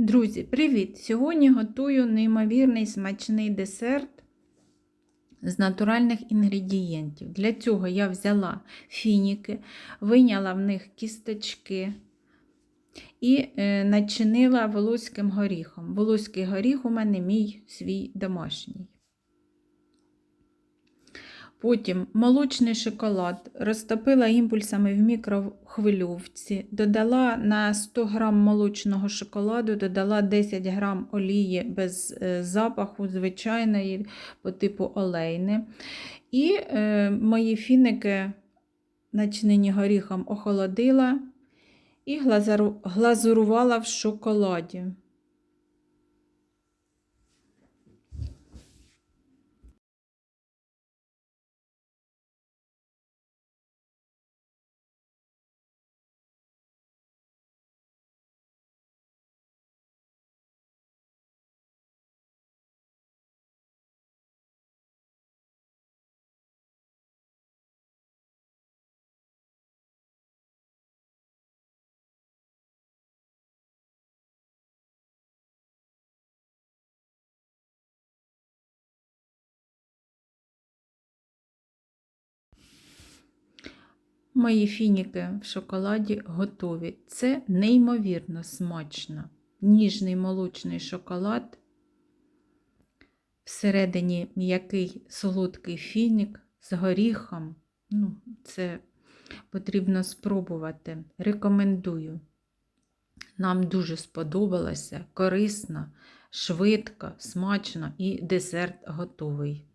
Друзі, привіт! Сьогодні готую неймовірний смачний десерт з натуральних інгредієнтів. Для цього я взяла фініки, виняла в них кісточки і е, начинила волоським горіхом. Волоський горіх у мене мій свій домашній. Потім молочний шоколад розтопила імпульсами в мікрохвильовці, додала на 100 г молочного шоколаду, додала 10 г олії без е, запаху, звичайної по типу олейни. І е, мої фіники, начинені горіхом, охолодила і глазурувала в шоколаді. Мої фініки в шоколаді готові. Це неймовірно смачно. Ніжний молочний шоколад. Всередині м'який солодкий фінік з горіхом. Ну, Це потрібно спробувати. Рекомендую. Нам дуже сподобалося, корисно, швидко, смачно і десерт готовий.